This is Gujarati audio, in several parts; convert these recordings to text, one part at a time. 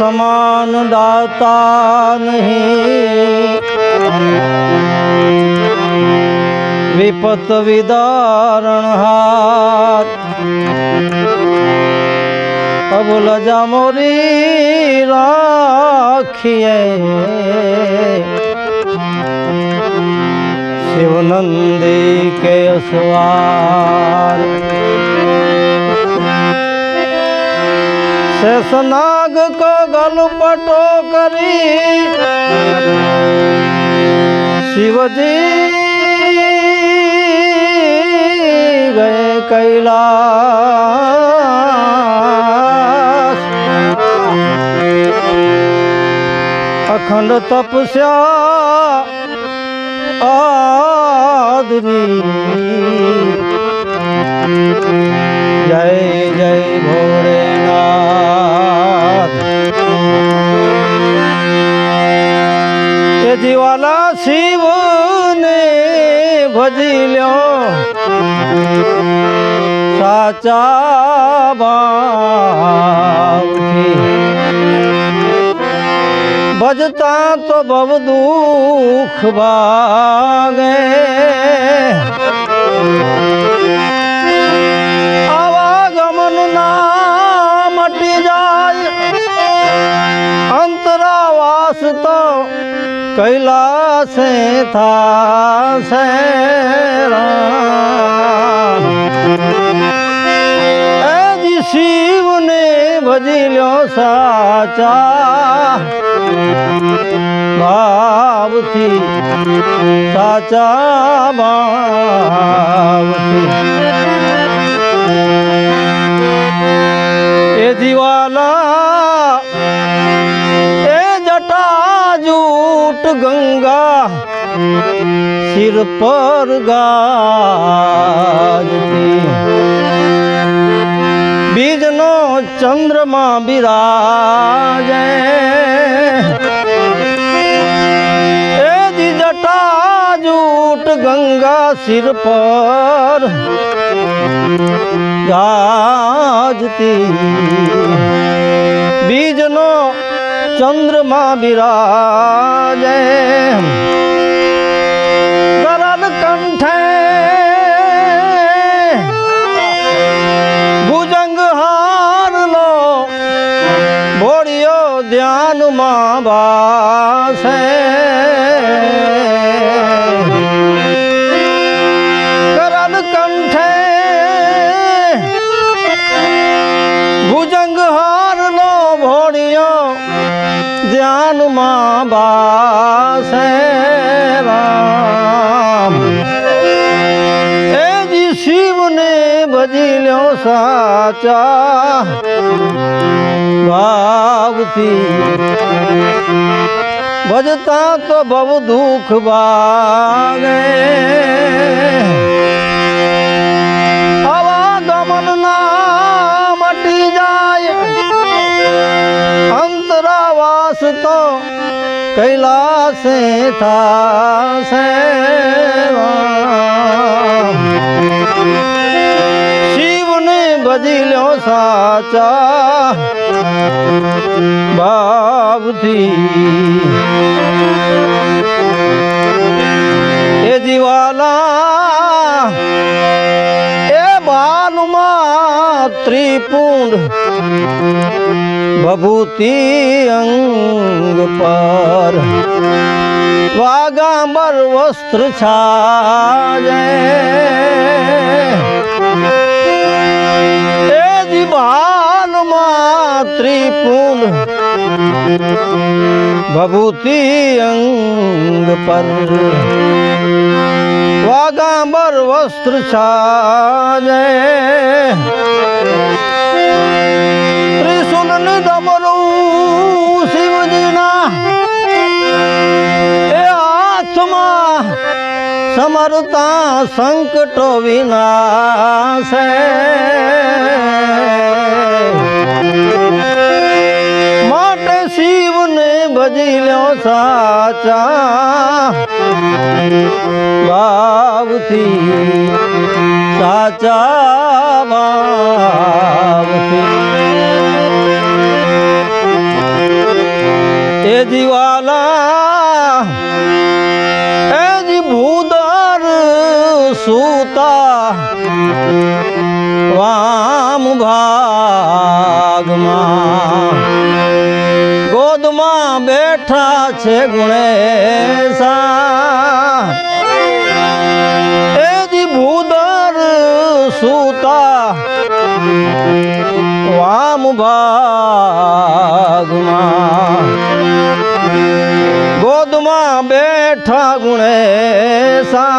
समान दाता नहीं विपत विदारण हार अबुल लजा मोरी राखिए शिवनंदी के असवार શેષનાગ કો ગલપટો કરી. શિવજી ગયે કૈલાસ. અખંડ તપસ્યા આદરી જય જય ભોળેનાથ એ જીવાલા શિવને ભજી લ્યો. સાચા ભાવથી. ભજતા તો બહુ દુઃખ ભાગે. કૈલાસે થાશે શિવને ભજી લ્યો સાચા. ભાવથી સાચા ભાવથી. એ દિવાલા એ જટા જૂટ ગંગા સિર પર ગાજતી બીજનો ચંદ્રમા બિરાજે એ જી જટા જૂટ ગંગા સિર પર ગાજતી બીજનો ચંદ્રમા બિરાજે. ગરદ કંઠે ભુજંગ હાર લો ભોળિયો ધ્યાનમાં બાસે ધ્યાનમાં બાસે રામ. એ જી શિવને ભજી લ્યો સાચા. ભાવથી ભજતા તો બહુ દુઃખ ભાગે કૈલાસે થાશે. શિવને ભજી લો સાચા ભાવથી એ દિવાલા, એ બાલુમાં ત્રિપુંડ, ભભૂતિ અંગ પર વસ્ત્ર છાજે. એ દિવાલમાં ત્રિપુંડ ભભૂતિ અંગ પર. વાગાંબર વસ્ત્ર છાજે. ત્રિશુલ ડમરું શિવજીના સમરતા સંકટો વિનાશે. માટે શિવને ભજી લ્યો સાચા ભાવથી. સાચા ભાવથી. સૂતા વામ ભાગમાં. ગોદમાં બેઠા છે ગુણેશા. એ જી ભૂદર સૂતા વામ ભાગમાં. ગોદમાં બેઠા ગુણેશા.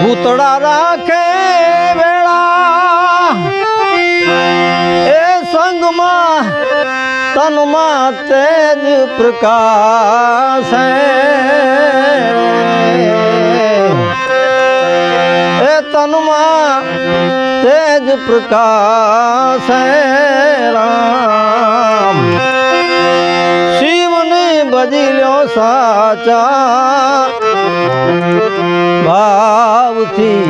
ભૂતળા રાખે વેળા. એ સંગમાં તનમાં તેજ પ્રકાશ. એ તનમાં તેજ પ્રકાશ. સાચા ભાવથી.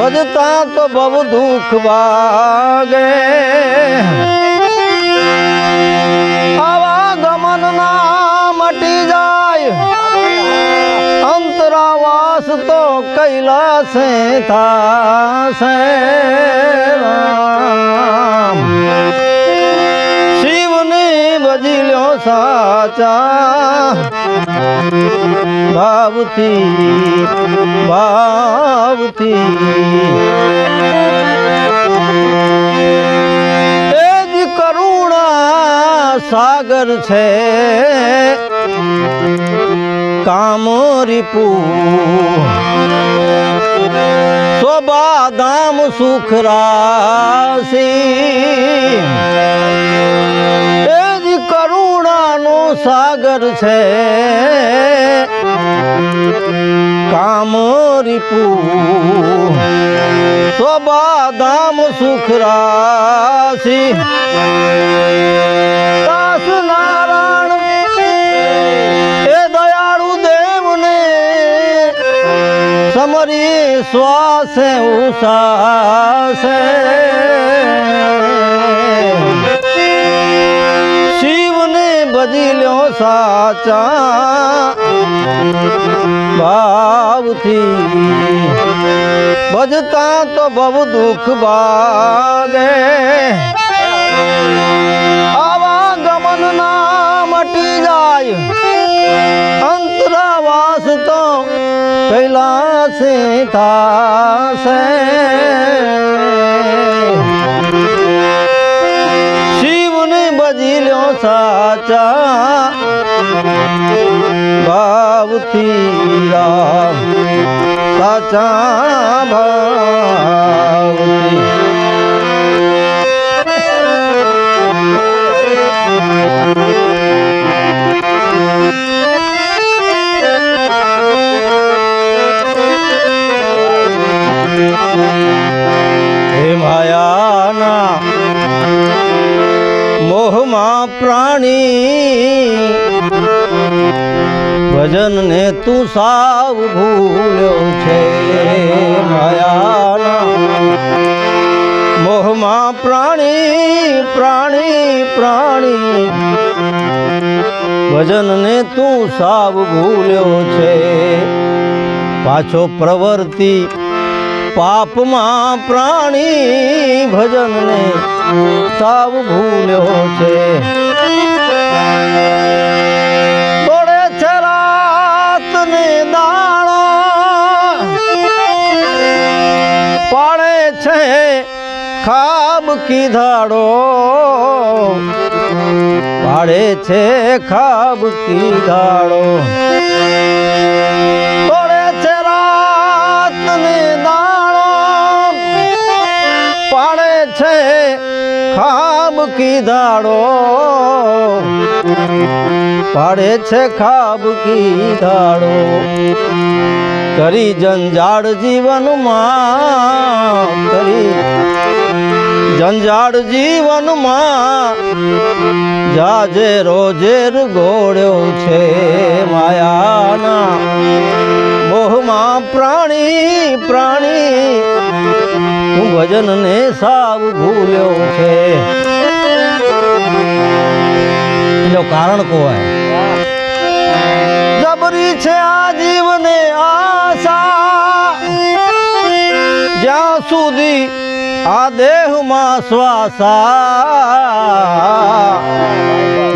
વધતા તો બહુ દુઃખ વાગે. આવા ગમન ના મટી જાય. અંતરાવાસ તો કૈલાસે થાશે. સાચા ભાવથી ભાવથી. એ જ કરુણા સાગર છે, કામરીપુ. શોભા ધામ સુખ રાશી. એ જ કરુણાનો સાગર છે. કામરીપુ શોભા ધામ સુખરાશી દાસ નારાયણ એ દયાળુ દેવને. સમરી શ્વાસે ઉષાસે. સાચા ભાવથી ભજતા તો બહુ દુઃખ ભાગે. આવા ગમન ના મટી જાય. અંતરાવાસ તો કૈલાસે થાશે. શિવને બજી લ્યો સાચા ભાવથી રામ સાચા ભાવથી. પ્રાણી ભજનને તું સાવ ભૂલ્યો છે માયાના. મોહમાં પ્રાણી પ્રાણી પ્રાણી. ભજનને તું સાવ ભૂલ્યો છે. પાછો પ્રવર્તિ પાપમાં પ્રાણી ભજનને સાવ ભૂલ્યો છે. ખાબ કીધાડો. પાડે છે ખાબ કીધાડો. તોડે છે રાત દાણો. પાડે છે ખાબ કીધાડો પાડે છે ખાબકી ધાડો. કરી જંજાળ જીવનમાં, કરી જંજાળ જીવનમાં જાજે રોજેર ગોળ્યો છે માયાના. મોહમાં પ્રાણી પ્રાણી, હું ભજનને સાવ ભૂલ્યો છે. એનું કારણ કોય જબરી છે આ જીવને આશા. જ્યાં સુધી આ દેહમાં શ્વાસા.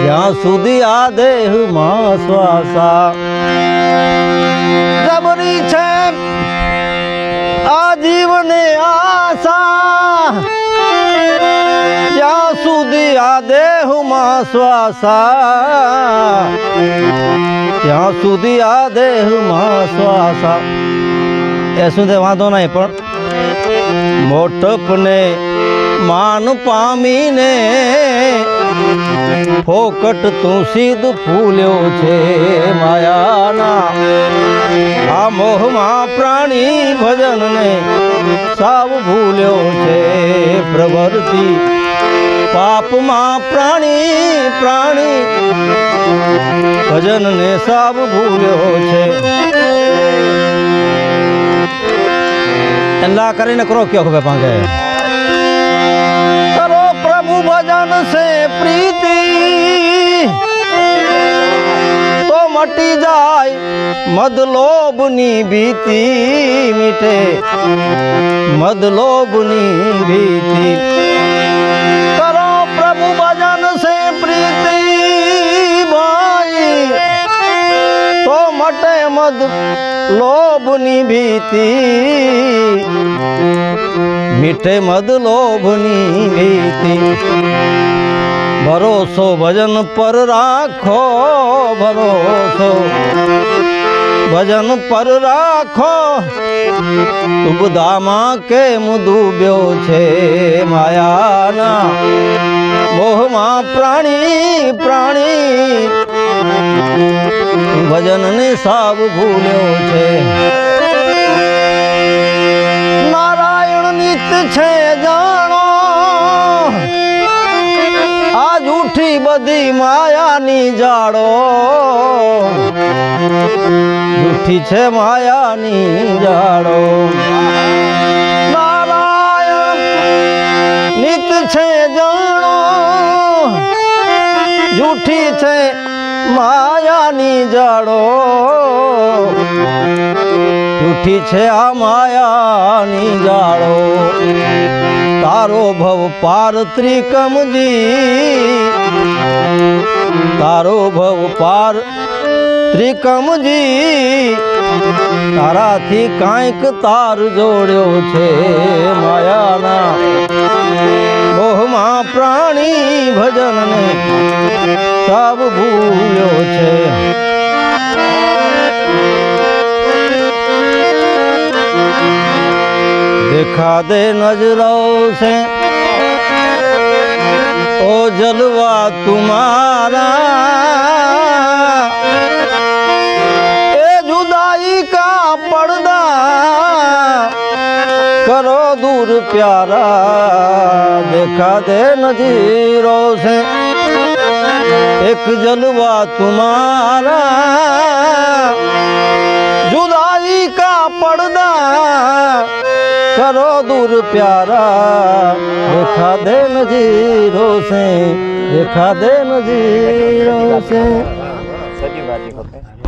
જ્યાં સુધી આ દેહમાં શ્વાસા. જબરી છે આ જીવને આશા. સુધી દેહમાં શ્વાસા ત્યાં સુધી આ દેહમાં શ્વાસા એ સુધી વાંધો નહીં પણ મોટપને માન પામીને ફોકટ તું સીધ ફૂલ્યો છે માયાના આ મોહમાં પ્રાણી ભજનને સાવ ભૂલ્યો છે પ્રવૃત્તિ પાપમાં પ્રાણી પ્રાણી ભજનને સાવ ભૂલ્યો છે. એલા કરીને કરો કયો ખબર પાંગે કરો પ્રભુ ભજન સે પ્રીતિ. તો મટી જાય મદલોભની ભીતિ મીટે મદલોભની ભીતિ. કરો મદ લોભની ભીતિ મીઠે મદ લોભની ભીતિ ભરોસો ભજન પર રાખો ભરોસો ભજન પર રાખો ઉબદામાં કેમ ડૂબ્યો છે માયાના મોહમાં પ્રાણી પ્રાણી ભજનને સાવ ભૂલ્યો છે. નારાયણ નિત છે જાણો. આ જૂઠી બધી માયાની જાડો જૂઠી છે માયાની જાડો નારાયણ નિત છે જાણો. જૂઠી છે માયાની જાડો. જૂઠી છે આ માયાની જાડો તારો ભવ પાર ત્રિકમજી તારો ભવ પાર ત્રિકમજી તારાથી કાંઈક તાર જોડ્યો છે માયાના. મોહમાં પ્રાણી ભજનને સબ ભૂલ્યો છે. દેખા દે નજરો છે. ઓ જલવા તુમારા. એ જુદાઈ કા પડદા કરો દૂર પ્યારા. દેખા દે નજીરો છે. એક જલवा તુમારા. જુદાઈ કા પડદા. કરો દૂર પ્યારા. દેખા દે નજીરો સે. દેખા દે નજીરો સે.